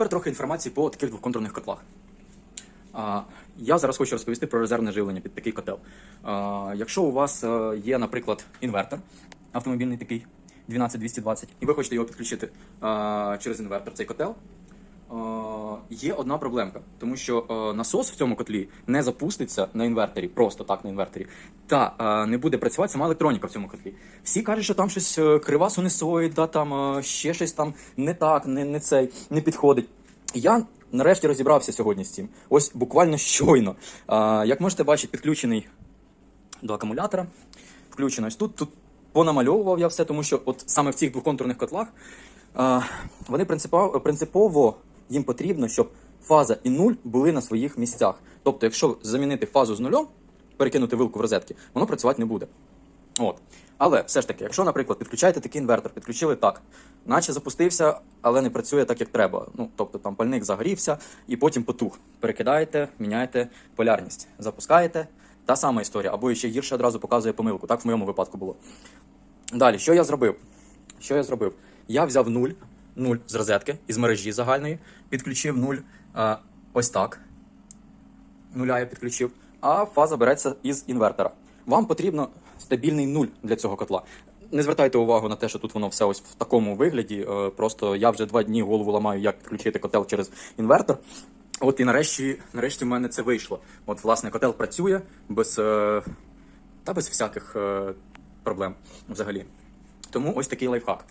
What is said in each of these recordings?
Тепер трохи інформації по таких двоконтурних котлах. Я зараз хочу розповісти про резервне живлення під такий котел. Якщо у вас е, є, наприклад, інвертор автомобільний такий 12220, і ви хочете його підключити через інвертор, цей котел. Е, Є одна проблемка, тому що е, насос в цьому котлі не запуститься на інверторі, просто так на інверторі, та е, не буде працювати сама електроніка в цьому котлі. Всі кажуть, що там щось крива синусоїда, там ще щось там не так, не, не цей, не підходить. Я нарешті розібрався сьогодні з цим. Ось буквально щойно. Як можете бачити, підключений до акумулятора. Включено ось тут. Тут понамальовував я все, тому що от саме в цих двоконтурних котлах вони принципово їм потрібно, щоб фаза і нуль були на своїх місцях. Тобто, якщо замінити фазу з нульом, перекинути вилку в розетки, воно працювати не буде. От. Але все ж таки, якщо, наприклад, підключаєте такий інвертор, підключили так, наче запустився, але не працює так, як треба. Ну, тобто там пальник загорівся і потім потух. Перекидаєте, міняєте полярність, запускаєте. Та сама історія, або ще гірше одразу показує помилку. Так в моєму випадку було. Далі, що я зробив? Що я зробив? Я взяв нуль, нуль з розетки із мережі загальної, підключив нуль е, ось так. Нуля я підключив, а фаза береться із інвертора. Вам потрібно стабільний нуль для цього котла. Не звертайте увагу на те, що тут воно все ось в такому вигляді. е, Просто я вже два дні голову ламаю, як підключити котел через інвертор. От і нарешті, нарешті в мене це вийшло. От, власне, котел працює без, е, та без всяких проблем взагалі. Тому ось такий лайфхак.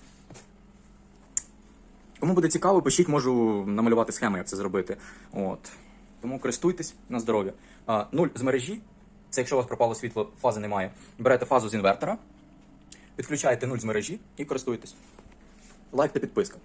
Кому буде цікаво, пишіть, можу намалювати схеми, як це зробити. От. Тому користуйтесь на здоров'я. Нуль з мережі. Це якщо у вас пропало світло, фази немає. Берете фазу з інвертора, підключаєте нуль з мережі і користуєтесь. Лайк та підписка.